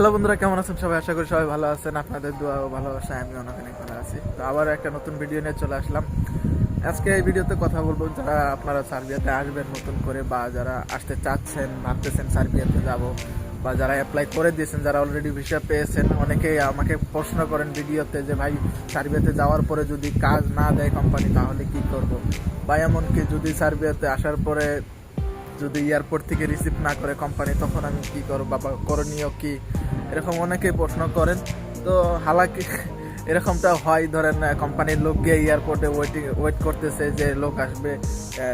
Hello বন্ধুরা, কেমন আছেন সবাই? আশা করি সবাই ভালো আছেন। আপনাদের দোয়া ও ভালোবাসা আমি অনেক অনেক ভালো আছি। তো আবার একটা নতুন ভিডিও নিয়ে চলে আসলাম। আজকে এই ভিডিওতে কথা বলব, যারা আপনারা সার্বিয়াতে আসবেন নতুন করে বা যারা আসতে চাচ্ছেন, ভাবতেছেন সার্বিয়াতে যাব বা যারা অ্যাপ্লাই করে দিয়েছেন, যারা অলরেডি ভিসা পেয়েছেন, অনেকেই আমাকে প্রশ্ন করেন ভিডিওতে যে, ভাই, সার্বিয়াতে যাওয়ার পরে যদি কাজ না দেয় কোম্পানি তাহলে কি করব? বা এমনকি যদি সার্বিয়াতে আসার পরে যদি এয়ারপোর্ট থেকে রিসিভ না করে কোম্পানি তখন আমি কি করব বা করণীয় কি? এরকম অনেকেই প্রশ্ন করেন। তো হালাকি এরকমটা হয়, ধরেন কোম্পানির লোক গিয়ে এয়ারপোর্টে ওয়েটিং ওয়েট করতেছে যে লোক আসবে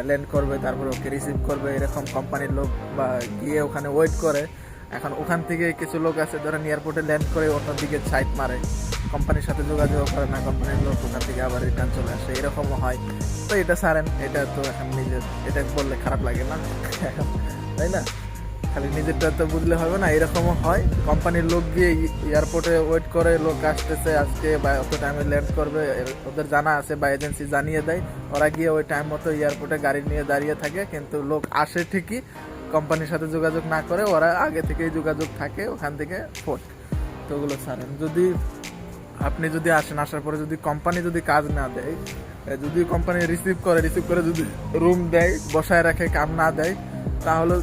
ল্যান্ড করবে, তারপর ওকে রিসিভ করবে, এরকম কোম্পানির লোক বা গিয়ে ওখানে ওয়েট করে। এখন ওখান থেকে কিছু লোক আছে, ধরেন এয়ারপোর্টে ল্যান্ড করে অন্যদিকে সাইড মারে। কোম্পানির সাথে যোগাযোগ করে না কোম্পানির লোক ওখান থেকে আবার রিটার্ন চলে আসে, এরকমও হয়। তো এটা সারেন এটা তো এখন নিজের, এটা বললে খারাপ লাগে না। তাই না? খালি নিজেরটা তো বুঝলে হবে না, এরকমও হয়। কোম্পানির লোক গিয়ে এয়ারপোর্টে ওয়েট করে, লোক আসতেছে আজকে বা অত টাইমে ল্যান্ড করবে ওদের জানা আছে বা এজেন্সি জানিয়ে দেয়। ওরা গিয়ে ওই টাইম মতো এয়ারপোর্টে গাড়ি নিয়ে দাঁড়িয়ে থাকে, কিন্তু লোক আসে ঠিকই। কোম্পানির সাথে যোগাযোগ না করে ওরা আগে থেকেই যোগাযোগ থাকে, ওখান থেকে ফোট তো ওগুলো ছাড়েন। যদি আপনি যদি আসেন, আসার পরে যদি কোম্পানি যদি কাজ না দেয় যদি কোম্পানি রিসিভ করে রিসিভ করে যদি রুম দেয়, বসায় রাখে, কাম না দেয়, তাহলে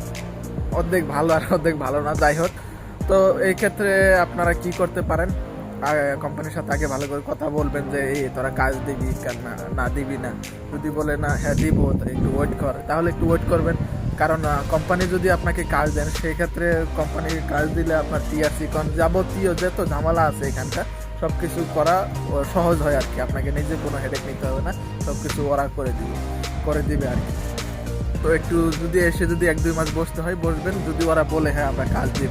অর্ধেক ভালো আর অর্ধেক ভালো না, যাই হোক। তো এই ক্ষেত্রে আপনারা কি করতে পারেন? কোম্পানির সাথে আগে ভালো করে কথা বলবেন যে, এই তোরা কাজ দিবি না না দিবি না। যদি বলে, না হ্যাঁ দিব একটু ওয়েট কর। তাহলে একটু ওয়েট করবেন। কারণ কোম্পানি যদি আপনাকে কাজ দেন, সেই ক্ষেত্রে কোম্পানির কাজ দিলে আপনার টিআরসি কন যাবতীয় যত ঝামেলা আছে এখানটা সব কিছু করা সহজ হয় আর কি। আপনাকে নিজে কোনো হেডেক নিতে হবে না সব কিছু ওরা করে দিবে করে দিবে আর কি। তো একটু যদি এসে যদি এক দুই মাস বসতে হয়, বসবেন। যদি ওরা বলে হ্যাঁ আমরা কাজ দিব।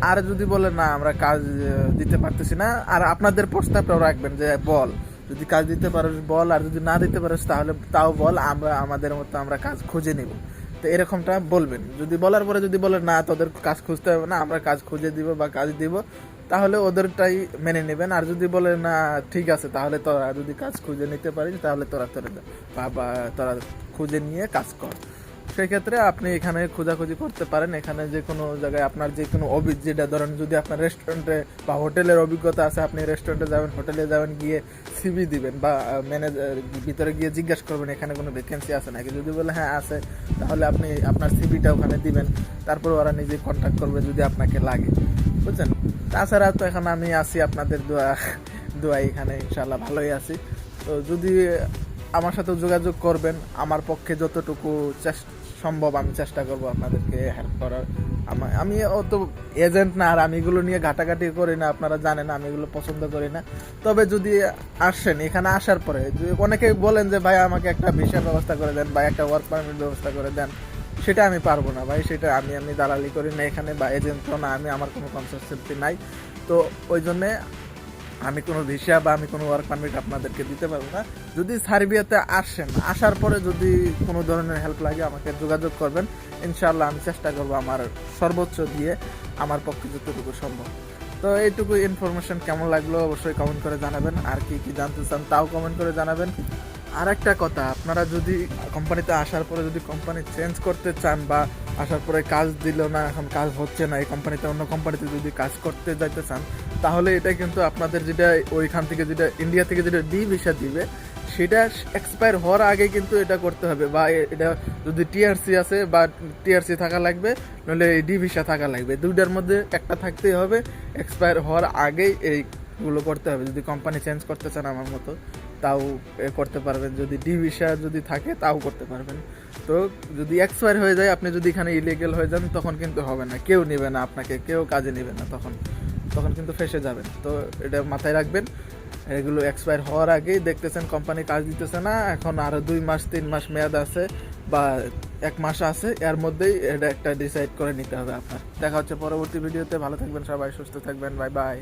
আর যদি বলে, না, আমরা কাজ দিতে পারতেছি না। আর আপনাদের প্রস্তাবটাও রাখবেন যে, বল, যদি কাজ দিতে পারিস, বল, আর যদি না দিতে পারিস, তাহলে তাও বল, আমরা, আমাদের মতো আমরা কাজ খুঁজে নিব। তো এরকমটা বলবেন। যদি বলার পরে যদি বলে, না, তোদের কাজ খুঁজতে হবে না, আমরা কাজ খুঁজে দিব বা কাজ দিব, তাহলে ওদেরটাই মেনে নেবেন। আর যদি বলে, না, ঠিক আছে, তাহলে তোরা যদি কাজ খুঁজে নিতে পারিস, তাহলে তোরা তোরা যা। বা বা তোরা খুঁজে নিয়ে কাজ কর। সেক্ষেত্রে আপনি এখানে খোঁজাখুঁজি করতে পারেন। এখানে যে কোনো জায়গায় আপনার যে কোনো অভি যেটা ধরেন যদি আপনার রেস্টুরেন্টে বা হোটেলের অভিজ্ঞতা আছে, আপনি রেস্টুরেন্টে যাবেন, হোটেলে যাবেন, গিয়ে সিবি দিবেন বা ম্যানেজার ভিতরে গিয়ে জিজ্ঞাসা করবেন, এখানে কোনো ভ্যাকেন্সি আছে নাকি? যদি বলে হ্যাঁ আছে, তাহলে আপনি আপনার সিবিটা ওখানে দিবেন। তারপর ওরা নিজে কন্ট্যাক্ট করবে যদি আপনাকে লাগে। বুঝছেন? তাছাড়া তো এখন আমি আছি, আপনাদের দোয়া দোয়া এখানে ইনশাল্লাহ ভালোই আছি। তো যদি আমার সাথে যোগাযোগ করবেন, আমার পক্ষে যতটুকু চেষ্টা সম্ভব, আমি চেষ্টা করব আপনাদেরকে হেল্প করার। আমা- অত এজেন্ট না, আর আমি এগুলো নিয়ে ঘাটাঘাটি করি না, আপনারা জানেন, আমি এগুলো পছন্দ করি না। তবে যদি আসেন, এখানে আসার পরে অনেকে বলেন যে, ভাই, আমাকে একটা ভিসার ব্যবস্থা করে দেন, বা একটা ওয়ার্ক পারমিট ব্যবস্থা করে দেন। সেটা আমি পারব না, ভাই, সেটা আমি আমি দালালি করি না, এখানে বা এজেন্টও না, আমি, আমার কোনো কনসেপ্টি নাই। তো ওই জন্যে আমি কোনো ভিসা বা আমি কোনো ওয়ার্ক পারমিট আপনাদেরকে দিতে পারব না। যদি সার্বিয়াতে আসেন, আসার পরে যদি কোনো ধরনের হেল্প লাগে আমাকে যোগাযোগ করবেন। ইনশাল্লাহ আমি চেষ্টা করব আমার সর্বোচ্চ দিয়ে আমার পক্ষে যতটুকু সম্ভব। তো এইটুকু ইনফরমেশন কেমন লাগল অবশ্যই কমেন্ট করে জানাবেন। আর কি কি জানতে চান তাও কমেন্ট করে জানাবেন। আর একটা কথা, আপনারা যদি কোম্পানিতে আসার পরে যদি কোম্পানি চেঞ্জ করতে চান বা আসার পরে কাজ দিল না, এখন কাজ হচ্ছে না, এই কোম্পানিতে অন্য কোম্পানিতে যদি কাজ করতে যাইতে চান তাহলে এটা কিন্তু আপনাদের যেটা ওইখান থেকে যেটা ইন্ডিয়া থেকে যেটা ডি ভিসা দিবে, সেটা এক্সপায়ার হওয়ার আগে কিন্তু এটা করতে হবে বা এটা যদি টিআরসি আছে বা টিআরসি থাকা লাগবে, নইলে ডি ভিসা থাকা লাগবে। দুইটার মধ্যে একটা থাকতেই হবে এক্সপায়ার হওয়ার আগেই এইগুলো করতে হবে। যদি কোম্পানি চেঞ্জ করতে চান আমার মতো, তাও করতে পারবেন। যদি ডি ভিসা যদি থাকে, তাও করতে পারবেন। তো যদি এক্সপায়ার হয়ে যায়, আপনি যদি এখানে ইলিগেল হয়ে যান, তখন কিন্তু হবে না। কেউ নেবে না আপনাকে, কেউ কাজে নেবে না তখন। তখন কিন্তু ফেসে যাবেন। তো এটা মাথায় রাখবেন। এগুলো এক্সপায়ার হওয়ার আগেই দেখতেছেন কোম্পানি কাজ দিতেছে না। এখন আরও দুই মাস, তিন মাস মেয়াদ আছে বা এক মাস আছে। এর মধ্যেই এটা একটা ডিসাইড করে নিতে হবে আপনার। দেখা হচ্ছে পরবর্তী ভিডিওতে। ভালো থাকবেন সবাই, সুস্থ থাকবেন। Bye bye